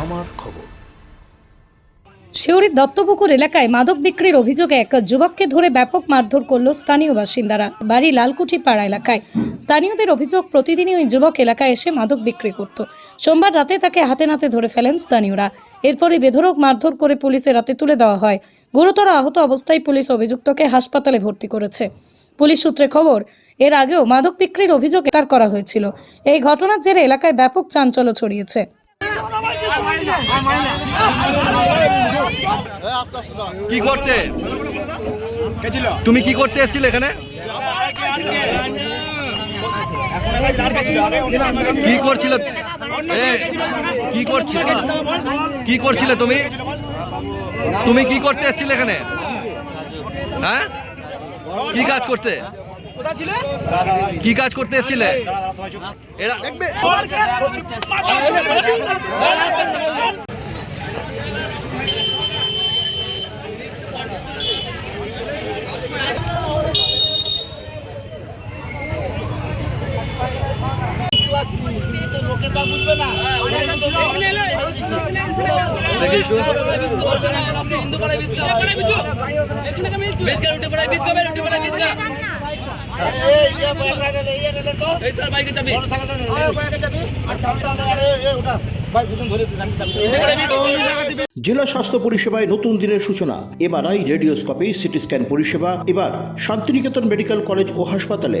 আমার খবর। শিউরির দত্তপুকুর এলাকায় মাদক বিক্রির অভিযোগে এক যুবককে ধরে ব্যাপক মারধর করল স্থানীয় বাসিন্দারা। বাড়ি লালকুঠি পাড়া এলাকায়। স্থানীয়দের অভিযোগ, প্রতিদিনই ওই যুবক এলাকায় এসে মাদক বিক্রি করত। সোমবার রাতে তাকে হাতে নাতে ধরে ফেলেন স্থানীয়রা। এরপরে বেধরক মারধর করে পুলিশের রাতে তুলে দেওয়া হয়। গুরুতর আহত অবস্থায় পুলিশ অভিযুক্তকে হাসপাতালে ভর্তি করেছে। পুলিশ সূত্রে খবর, এর আগেও মাদক বিক্রির অভিযোগ তার করা হয়েছিল। এই ঘটনার জেরে এলাকায় ব্যাপক চাঞ্চল্য ছড়িয়েছে। কি করতে? তুমি কি করতে এসেছিলে এখানে? কি করছিল? কি করছিলে? কি করছিলে তুমি? তুমি কি করতে এসেছিলে এখানে? হ্যাঁ? কি কাজ করতে? কি কাজ করতে এসেছিলে এরা লোকে তো আর বুঝবে না দেখি একটু এই যে বাইকটা নিলে, এই জেলা স্বাস্থ্য পরিষেবায় নতুন দিনের সূচনা, এমআরআই, রেডিওস্কোপি, সিটি স্ক্যান পরিষেবা, এবার শান্তিনিকেতন মেডিকেল কলেজ ও হাসপাতালে।